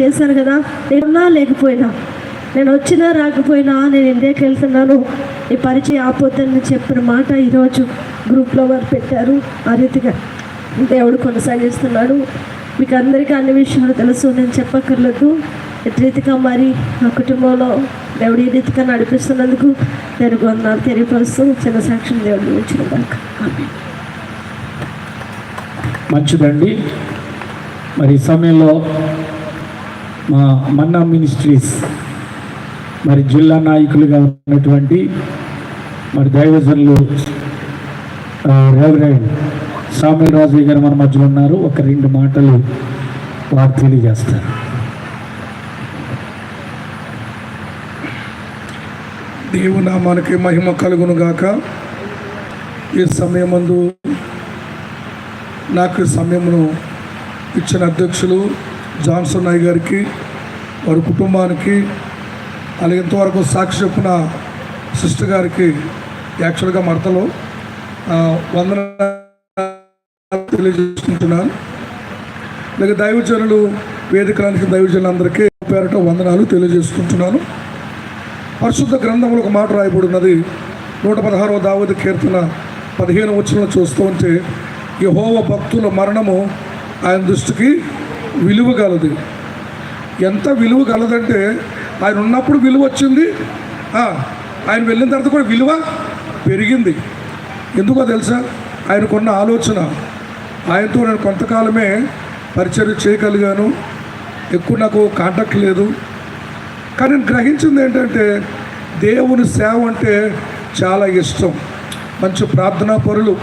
చేశాను కదా. నేనున్నా లేకపోయినా. నేను వచ్చినా రాకపోయినా నేను ఇండియాకి వెళ్తున్నాను. ఈ పరిచయం ఆపోతుందని చెప్పిన మాట ఈరోజు గ్రూప్లో వారు పెట్టారు. ఆ రీతిగా దేవుడు కొనసాగిస్తున్నాడు. మీకు అందరికీ అన్ని విషయాలు తెలుసు నేను చెప్పక్కర్లేదు. రీతిగా మరి నా కుటుంబంలో దేవుడు ఈ రీతిగా నడిపిస్తున్నందుకు నేను కొందరు తెలియపరుస్తూ చిన్న సాక్ష్యం దేవుడిని ఉంచిన దాకా మంచిదండి మరి సమయంలో మా మన్నా మినిస్ట్రీస్ మరి జిల్లా నాయకులుగా ఉన్నటువంటి మరి దైవజనులు ఆ, రెవరెండ్ సామ్య రాజు గారు మన మధ్యలో ఉన్నారు. ఒక రెండు మాటలు వారు తెలియజేస్తారు. దేవునామానికి మహిమ కలుగును గాక. ఈ సమయమందు నాకు సమయమును ఇచ్చిన అధ్యక్షులు జాన్సన్ నాయ్ గారికి వారి కుటుంబానికి అలాగే ఇంతవరకు సాక్షి చెప్పిన సిస్టర్ గారికి యాక్చువల్గా మడతలో వందన తెలియజేసుకుంటున్నాను. అలాగే దైవజనులు వేదికలానికి దైవజనులందరికీ పేరట వందనాలు తెలియజేసుకుంటున్నాను. పరిశుద్ధ గ్రంథంలో ఒక మాట రాయబడినది నూట పదహారవ దావది కీర్తన పదిహేను వచ్చిన చూస్తూ ఉంటే యహోవ భక్తుల మరణము ఆయన దృష్టికి విలువ కలదు ఎంత విలువ కలదంటే ఆయన ఉన్నప్పుడు విలువ వచ్చింది. ఆయన వెళ్ళిన తర్వాత కూడా విలువ పెరిగింది. ఎందుకో తెలుసా? ఆయనకున్న ఆలోచన ఆయనతో నేను కొంతకాలమే పరిచర్య చేయగలిగాను. ఎక్కువ నాకు కాంటాక్ట్ లేదు. కానీ నేను గ్రహించింది ఏంటంటే దేవుని సేవ అంటే చాలా ఇష్టం. మంచి ప్రార్థనా పరులు.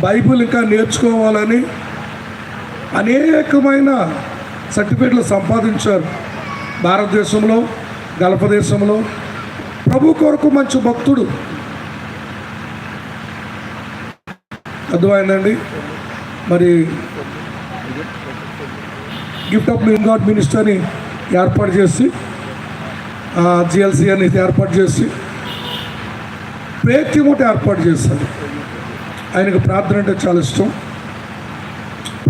బైబిల్ ఇంకా నేర్చుకోవాలని అనేకమైన సర్టిఫికేట్లు సంపాదించారు భారతదేశంలో గల్ఫ దేశంలో ప్రభు కొరకు మంచి భక్తుడు. అర్థమైందండి? మరి గిఫ్ట్ ఆఫ్ మెయిన్ గాడ్ మినిస్టర్ని ఏర్పాటు చేసి జిఎల్సి అని ఏర్పాటు చేసి పేత్యమూట ఏర్పాటు చేశారు. ఆయనకు ప్రార్థన అంటే చాలా ఇష్టం.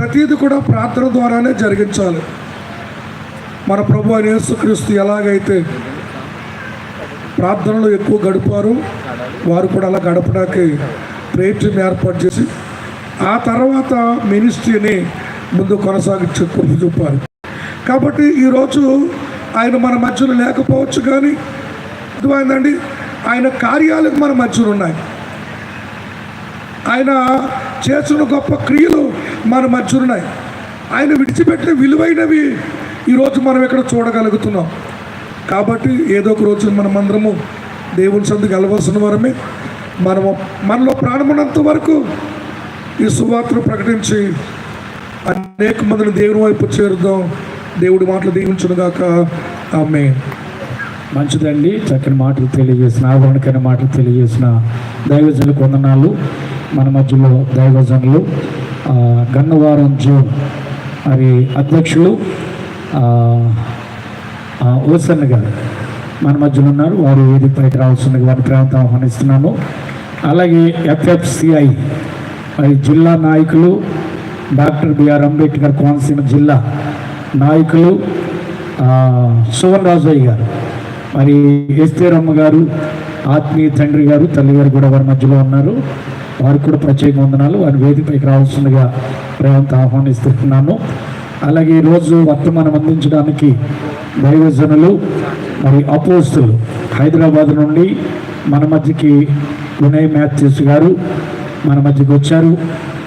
ప్రతిదీ కూడా ప్రార్థన ద్వారానే జరిగించాలి. మన ప్రభు అయిన యేసుక్రీస్తు ఎలాగైతే ప్రార్థనలు ఎక్కువ గడిపారు వారు కూడా అలా గడపడానికి ప్రయత్నం ఏర్పాటు చేసి ఆ తర్వాత మినిస్ట్రీని ముందు కొనసాగించే కృషి చూపారు కాబట్టి ఈరోజు ఆయన మన మధ్యలో లేకపోవచ్చు కానీ అర్థమైందండి? ఆయన కార్యాలకు మన మధ్యలో ఉన్నాయి. ఆయన చేసిన గొప్ప క్రియలు మన మధ్య ఉన్నాయి ఆయన విడిచిపెట్టిన విలువైనవి ఈరోజు మనం ఇక్కడ చూడగలుగుతున్నాం. కాబట్టి ఏదో ఒక రోజు మనమందరము దేవుని సందుకు వెళ్ళవలసిన వరమే మనము మనలో ప్రాణమున్నంత వరకు ఈ సువార్తను ప్రకటించి అనేక మందిని దేవుని వైపు చేరుదాం. దేవుడి మాటలు దీవించునుగాక ఆమె మంచిదండి. చక్కని మాటలు తెలియజేసిన ఆభరణకైన మాటలు తెలియజేసిన దైవజనులకు వందనాలు. మన మధ్యలో దైవజనులు. గన్నవరం జోన్ మరి అధ్యక్షులు ఓసన్న గారు. మన మధ్యలో ఉన్నారు వారు వేదికపైకి రావాల్సిందిగా వారి ప్రాంతం ఆహ్వానిస్తున్నాము అలాగే ఎఫ్ఎఫ్సిఐ మరి జిల్లా నాయకులు డాక్టర్ బిఆర్ అంబేద్కర్ కోనసీమ జిల్లా నాయకులు ఆ, సువన్ రాజయ్య గారు. మరి ఎస్తేరమ్మ గారు ఆత్మీయ తండ్రి గారు తల్లి గారు కూడా వారి మధ్యలో ఉన్నారు. వారికి కూడా ప్రత్యేక వందనాలు. వారి వేదికపైకి రావాల్సిందిగా ప్రేమంతో ఆహ్వానిస్తున్నాను అలాగే ఈరోజు వర్తమానం అందించడానికి దైవజనులు మరి అపోస్తులు హైదరాబాద్ నుండి మన మధ్యకి వినయ్ మ్యాథ్యూస్ గారు మన మధ్యకి వచ్చారు.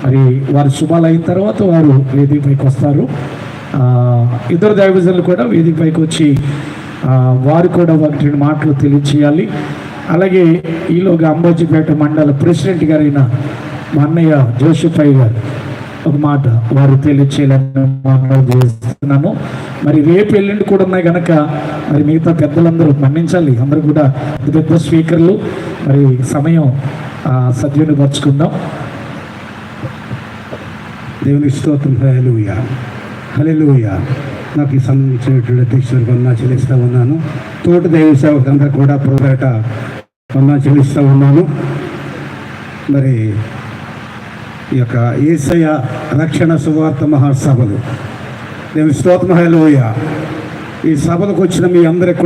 మరి వారి శుభాలు అయిన తర్వాత వారు వేదికపైకి వస్తారు. ఇద్దరు దైవజనులు కూడా వేదికపైకి వచ్చి వారు కూడా ఒకటి రెండు మాటలు తెలియచేయాలి. అలాగే ఈలోగా అంబోజీపేట మండల ప్రెసిడెంట్ గారైన మా అన్నయ్య జోషిఫై గారు ఒక మాట వారు తెలియచేయాలని చేస్తున్నాను. మరి రేపు ఎల్లుండి కూడా ఉన్నాయి కనుక మరి మిగతా పెద్దలందరూ మన్నించాలి. అందరూ కూడా పెద్ద స్పీకర్లు. మరి సమయం ఆ, సద్వినియోగపరుచుకుందాం దేవుని స్తోత్రం. హలెలూయ హలెలూయ నాకు ఈ సంబంధించినటువంటి అధ్యక్షుడికి వందా చెల్లిస్తూ ఉన్నాను. తోటి దైవ సేవకంతా కూడా ప్రోరాట వందా చెల్లిస్తూ ఉన్నాను. మరి ఈ యొక్క ఏసయ రక్షణ సువార్త మహాసభలు. నేను స్తోత్రం హలోయ ఈ సభలకు వచ్చిన మీ అందరికి